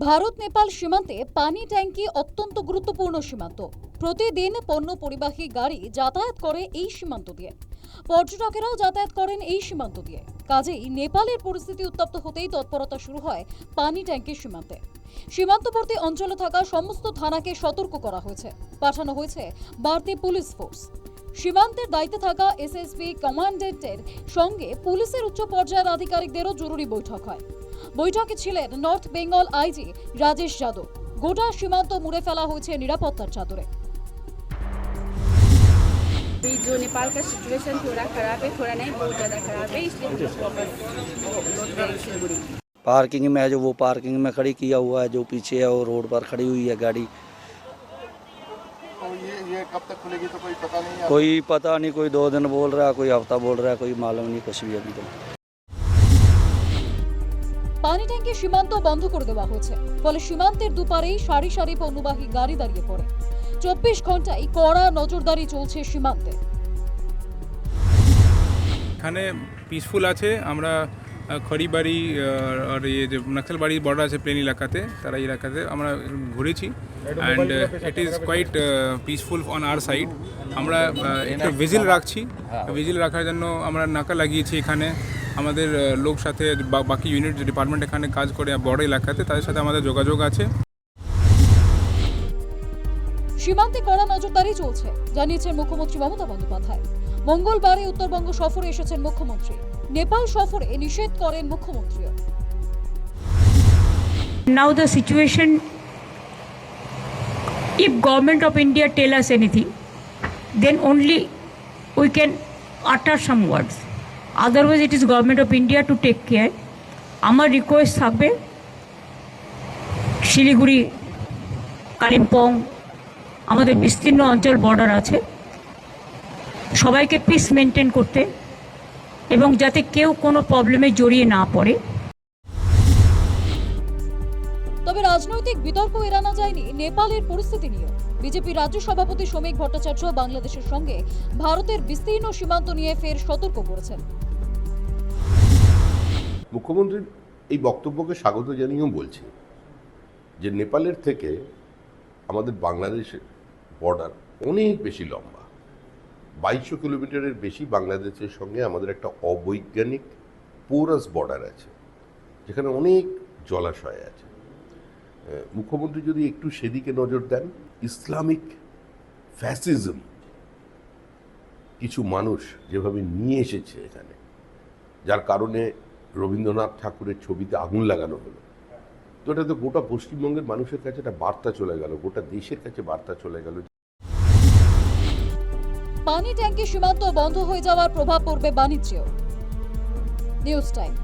ভারত নেপাল সীমান্তে পানি ট্যাঙ্কি অত্যন্ত গুরুত্বপূর্ণ সীমান্ত। প্রতিদিন পণ্য পরিবাহী গাড়ি যাতায়াত করে এই সীমান্ত দিয়ে। পর্যটকেরাও যাতায়াত করেন এই সীমান্ত দিয়ে। কাজেই নেপালের পরিস্থিতি উত্তপ্ত হতেই তৎপরতা শুরু হয় পানি ট্যাঙ্কির সীমান্তে। সীমান্তবর্তী অঞ্চলে থাকা সমস্ত থানাকে সতর্ক করা হয়েছে। পাঠানো হয়েছে বাড়তি পুলিশ ফোর্স। সীমান্তের দায়িত্বে থাকা এসএসবি কমান্ডেন্টের সঙ্গে পুলিশের উচ্চ পর্যায়ের আধিকারিকদেরও জরুরি বৈঠক হয়। বৈঠকে ছিলেন নর্থ বেঙ্গল আইজি রাজেশ যাদব গোটা সীমান্ত মুড়ে ফেলা হয়েছে নিরাপত্তার চাদরে अभी जो नेपाल का सिचुएशन थोड़ा खराब है थोड़ा नहीं बहुत ज़्यादा खराब है इसलिए हम लोग वापस लौट गए सिलगुड़ी पार्किंग में है जो वो पार्किंग में खड़ी किया हुआ है जो पीछे है वो रोड पर खड़ी हुई है गाड़ी तो ये ये कब तक खुलेगी तो कोई पता नहीं है कोई पता नहीं कोई दो दिन बोल रहा है कोई हफ्ता बोल रहा है कोई मालूम नहीं कुछ भी अभी तो পানি ট্যাঙ্কি সীমান্ত বন্ধ করে দেওয়া হয়েছে। ফলে সীমান্তের দুপারেই সারি সারি পণ্যবাহী গাড়ি দাঁড়িয়ে পড়ে। চব্বিশ ঘন্টায় কড়া নজরদারি চলছে সীমান্তে। এখানে পিসফুল আছে। আমরা খড়িবাড়ি আর ইয়ে যে নকশালবাড়ি বর্ডার আছে প্লেন এলাকাতে তারা এই এলাকাতে আমরা ঘুরেছি। And it is quite peaceful on our side আমরা একটা ভিজিল রাখছি। ভিজিল রাখার জন্য আমরা নাকা লাগিয়েছি এখানে। আমাদের লোক সাথে বা- বাকি ইউনিট ডিপার্টমেন্ট এখানে কাজ করে বড় এলাকাতে তাদের সাথে আমাদের যোগাযোগ আছে। সীমান্তে কড়া নজরদারি চলছে জানিয়েছেন মুখ্যমন্ত্রী মমতা বন্দ্যোপাধ্যায়। মঙ্গলবারে উত্তরবঙ্গ সফরে এসেছেন মুখ্যমন্ত্রী। নেপাল সফরে নিষেধ করেন মুখ্যমন্ত্রী now the situation if government of india tell us anything then only we can utter some words. Otherwise it is government of India to take care আমার রিকোয়েস্ট থাকবে শিলিগুড়ি, কালিম্পং, আমাদের বিস্তীর্ণ অঞ্চল বর্ডার আছে। সবাইকে পিস মেনটেন করতে এবং যাতে কেউ কোনো প্রবলেমে জড়িয়ে না পড়ে। তবে রাজনৈতিক বিতর্ক এড়ানো যায়নি নেপালের পরিস্থিতি নিয়ে বিজেপি রাজ্য সভাপতি শ্রমিক ভট্টাচার্য বাংলাদেশের সঙ্গে ভারতের বিস্তীর্ণ সীমান্ত নিয়ে ফের সতর্ক করেছেন। মুখ্যমন্ত্রীর এই বক্তব্যকে স্বাগত জানিয়েও বলছি যে নেপালের থেকে আমাদের বাংলাদেশের বর্ডার অনেক বেশি লম্বা। বাইশশো কিলোমিটারের বেশি বাংলাদেশের সঙ্গে আমাদের একটা অবৈজ্ঞানিক পোরাস বর্ডার আছে, যেখানে অনেক জলাশয় আছে। মুখ্যমন্ত্রী যদি একটু সেদিকে নজর দেন, ইসলামিক ফ্যাসিজম, কিছু মানুষ যেভাবে নিয়ে এসেছে এখানে, যার কারণে রবীন্দ্রনাথ ঠাকুরের ছবিতে আগুন লাগানো হলো। তো এটা তো গোটা পশ্চিমবঙ্গের মানুষের কাছে একটা বার্তা চলে গেল, গোটা দেশের কাছে বার্তা চলে গেল। পানি ট্যাঙ্কি সীমান্ত বন্ধ হয়ে যাওয়ার প্রভাব পড়বে বাণিজ্যেও। News time.